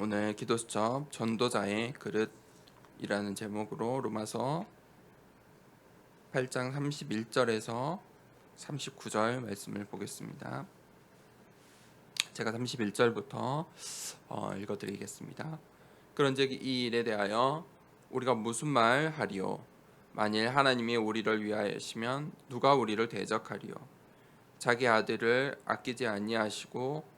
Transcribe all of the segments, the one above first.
오늘 기도 수첩 전도자의 그릇이라는 제목으로 로마서 8장 31절에서 39절 말씀을 보겠습니다. 제가 31절부터 어, 읽어드리겠습니다. 그런즉 이 일에 대하여 우리가 무슨 말 하리요? 만일 하나님이 우리를 위하시면 누가 우리를 대적하리요? 자기 아들을 아끼지 아니하시고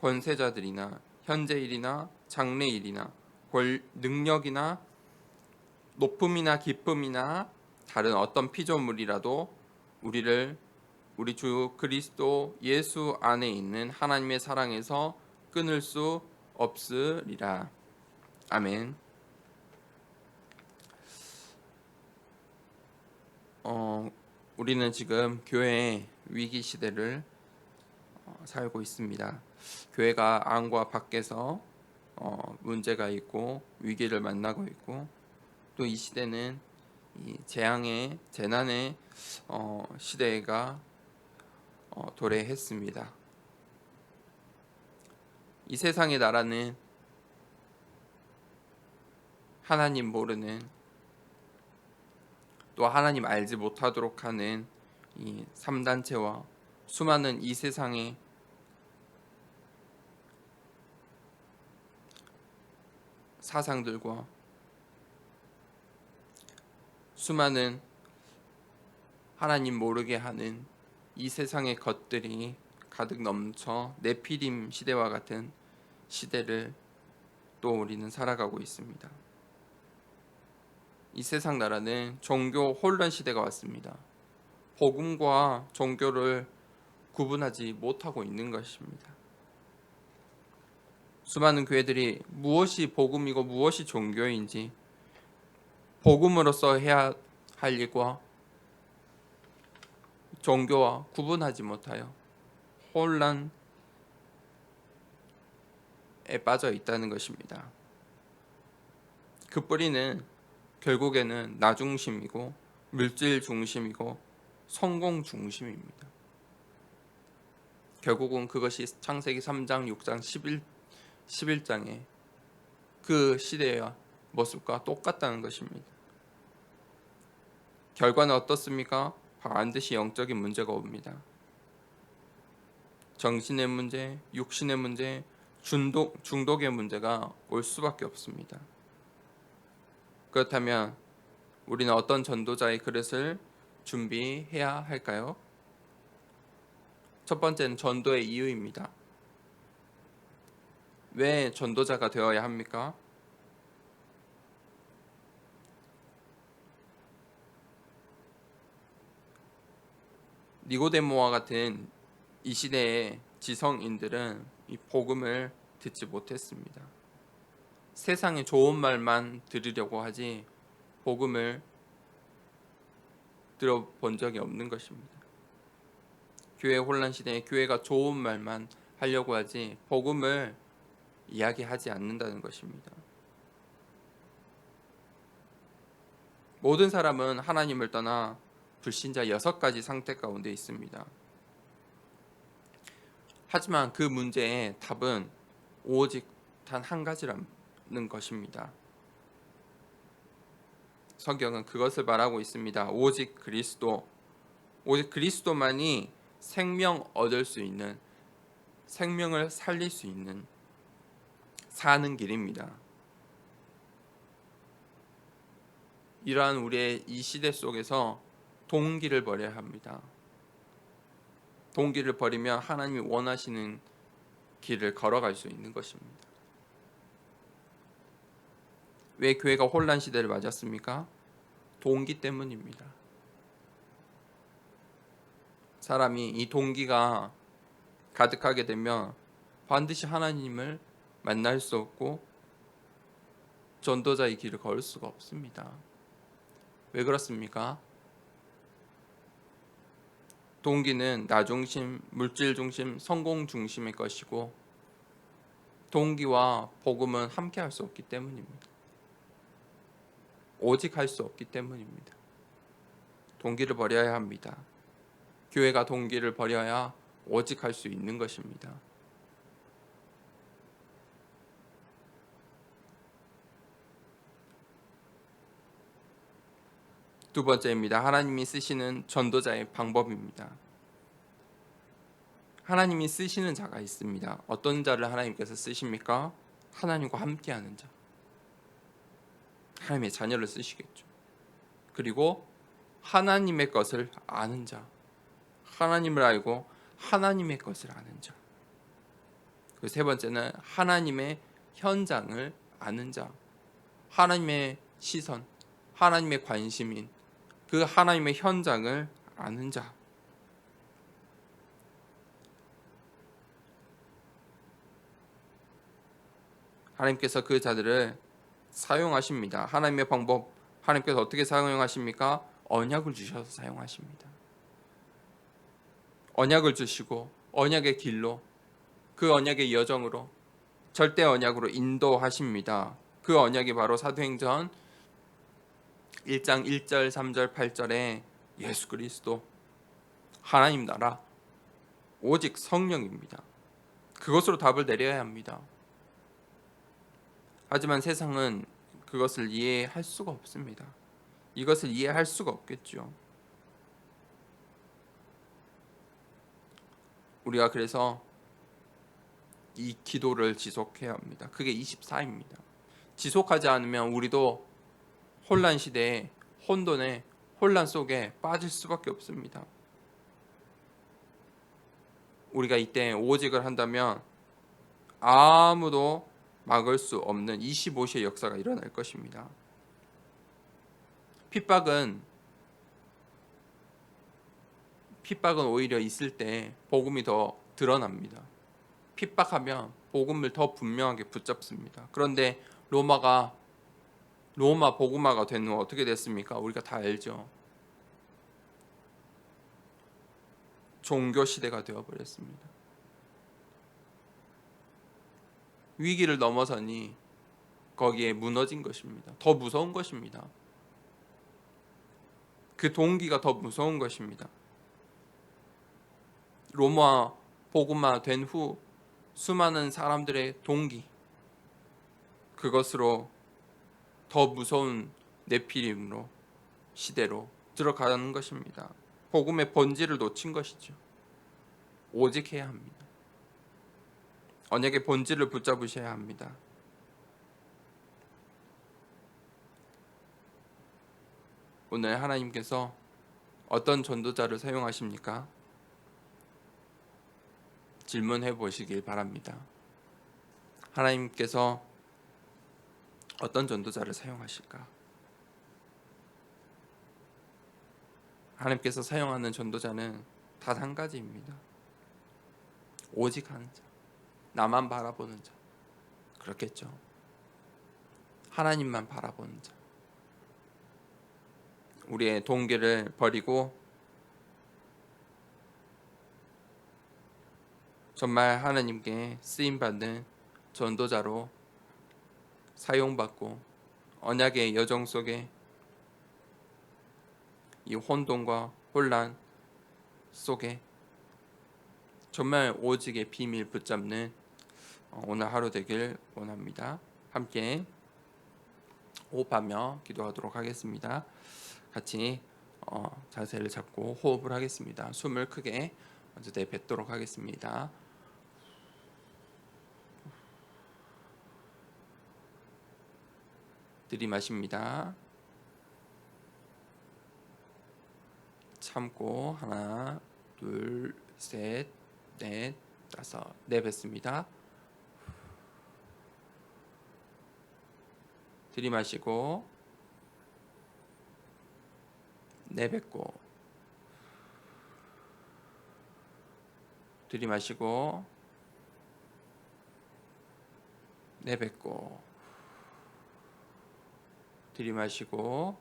권세자들이나 현재일이나 장래일이나 권 능력이나 높음이나 기쁨이나 다른 어떤 피조물이라도 우리를 우리 주 그리스도 예수 안에 있는 하나님의 사랑에서 끊을 수 없으리라. 아멘. 어, 우리는 지금 교회 위기 시대를 어, 살고 있습니다. 교회가 안과 밖에서 어, 문제가 있고 위기를 만나고 있고 또 이 시대는 이 재앙의 재난의 어, 시대가 어, 도래했습니다. 이 세상의 나라는 하나님 모르는 또 하나님 알지 못하도록 하는 이 3단체와 수많은 이 세상의 사상들과 수많은 하나님 모르게 하는 이 세상의 것들이 가득 넘쳐 네피림 시대와 같은 시대를 또 우리는 살아가고 있습니다. 이 세상 나라는 종교 혼란 시대가 왔습니다. 복음과 종교를 구분하지 못하고 있는 것입니다. 수많은 교회들이 무엇이 복음이고 무엇이 종교인지 복음으로서 해야 할 일과 종교와 구분하지 못하여 혼란에 빠져 있다는 것입니다. 그 뿌리는 결국에는 나 중심이고 물질 중심이고 성공 중심입니다. 결국은 그것이 창세기 3장, 6장, 11 11장에 그 시대의 모습과 똑같다는 것입니다. 결과는 어떻습니까? 반드시 영적인 문제가 옵니다. 정신의 문제, 육신의 문제, 중독, 중독의 문제가 올 수밖에 없습니다. 그렇다면 우리는 어떤 전도자의 그릇을 준비해야 할까요? 첫 번째는 전도의 이유입니다. 왜 전도자가 되어야 합니까? 니고데모와 같은 이 시대의 지성인들은 이 복음을 듣지 못했습니다. 세상의 좋은 말만 들으려고 하지 복음을 들어본 적이 없는 것입니다. 교회 혼란 시대에 교회가 좋은 말만 하려고 하지 복음을 이야기하지 않는다는 것입니다. 모든 사람은 하나님을 떠나 불신자 여섯 가지 상태 가운데 있습니다. 하지만 그 문제의 답은 오직 단 한 가지라는 것입니다. 성경은 그것을 말하고 있습니다. 오직 그리스도, 오직 그리스도만이 생명 얻을 수 있는, 생명을 살릴 수 있는 사는 길입니다. 이러한 우리의 이 시대 속에서 동기를 버려야 합니다. 동기를 버리면 하나님이 원하시는 길을 걸어갈 수 있는 것입니다. 왜 교회가 혼란 시대를 맞았습니까? 동기 때문입니다. 사람이 이 동기가 가득하게 되면 반드시 하나님을 만날 수 없고 전도자의 길을 걸을 수가 없습니다. 왜 그렇습니까? 동기는 나 중심, 물질 중심, 성공 중심의 것이고 동기와 복음은 함께 할 수 없기 때문입니다. 오직 할 수 없기 때문입니다. 동기를 버려야 합니다. 교회가 동기를 버려야 오직 할 수 있는 것입니다. 두 번째입니다. 하나님이 쓰시는 전도자의 방법입니다. 하나님이 쓰시는 자가 있습니다. 어떤 자를 하나님께서 쓰십니까? 하나님과 함께하는 자. 하나님의 자녀를 쓰시겠죠. 그리고 하나님의 것을 아는 자. 하나님을 알고 하나님의 것을 아는 자. 그 세 번째는 하나님의 현장을 아는 자. 하나님의 시선, 하나님의 관심인 그 하나님의 현장을 아는 자. 하나님께서 그 자들을 사용하십니다. 하나님의 방법, 하나님께서 어떻게 사용하십니까? 언약을 주셔서 사용하십니다. 언약을 주시고 언약의 길로 그 언약의 여정으로 절대 언약으로 인도하십니다. 그 언약이 바로 사도행전 1장 1절, 3절, 8절에 예수 그리스도 하나님 나라 오직 성령입니다. 그것으로 답을 내려야 합니다. 하지만 세상은 그것을 이해할 수가 없습니다. 이것을 이해할 수가 없겠죠. 우리가 그래서 이 기도를 지속해야 합니다. 그게 24입니다. 지속하지 않으면 우리도 혼란 시대에 혼돈에 혼란 속에 빠질 수밖에 없습니다. 우리가 이때 오직을 한다면 아무도 막을 수 없는 25시의 역사가 일어날 것입니다. 핍박은 핍박은 오히려 있을 때 복음이 더 드러납니다. 핍박하면 복음을 더 분명하게 붙잡습니다. 그런데 로마가 로마 복음화가 된 후 어떻게 됐습니까? 우리가 다 알죠. 종교 시대가 되어 버렸습니다. 위기를 넘어서니 거기에 무너진 것입니다. 더 무서운 것입니다. 그 동기가 더 무서운 것입니다. 로마 복음화 된 후 수많은 사람들의 동기 그것으로 더 무서운 네피림으로 시대로 들어가는 것입니다. 복음의 본질을 놓친 것이죠. 오직 해야 합니다. 언약의 본질을 붙잡으셔야 합니다. 오늘 하나님께서 어떤 전도자를 사용하십니까? 질문해 보시길 바랍니다. 하나님께서 어떤 전도자를 사용하실까? 하나님께서 사용하는 전도자는 단한 가지입니다. 오직 하는 자. 나만 바라보는 자. 그렇겠죠. 하나님만 바라보는 자. 우리의 동기를 버리고 정말 하나님께 쓰임 받는 전도자로 사용받고 언약의 여정 속에 이 혼돈과 혼란 속에 정말 오직의 비밀 붙잡는 어, 오늘 하루 되길 원합니다. 함께 호흡하며 기도하도록 하겠습니다. 같이 어, 자세를 잡고 호흡을 하겠습니다. 숨을 크게 먼저 내뱉도록 하겠습니다. 들이마십니다. 참고 하나, 둘, 셋, 넷, 다섯, 내뱉습니다. 들이마시고 내뱉고 들이마시고 내뱉고 들이마시고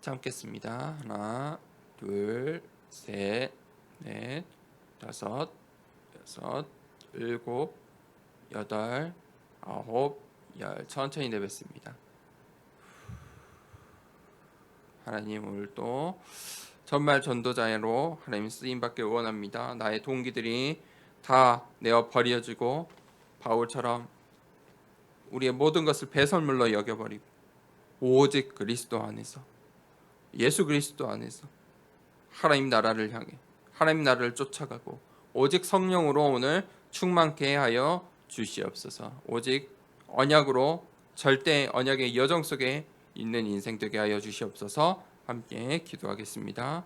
참겠습니다. 하나, 둘, 셋, 넷, 다섯, 여섯, 일곱, 여덟, 아홉, 열. 천천히 내뱉습니다. 하나님 오늘 또 전말 전도자로 하나님 쓰임 받길 원합니다. 나의 동기들이 다 내어 버려지고 바울처럼 우리의 모든 것을 배설물로 여겨버리고 오직 그리스도 안에서 예수 그리스도 안에서 하나님 나라를 향해 하나님 나라를 쫓아가고 오직 성령으로 오늘 충만케 하여 주시옵소서. 오직 언약으로 절대 언약의 여정 속에 있는 인생 되게 하여 주시옵소서. 함께 기도하겠습니다.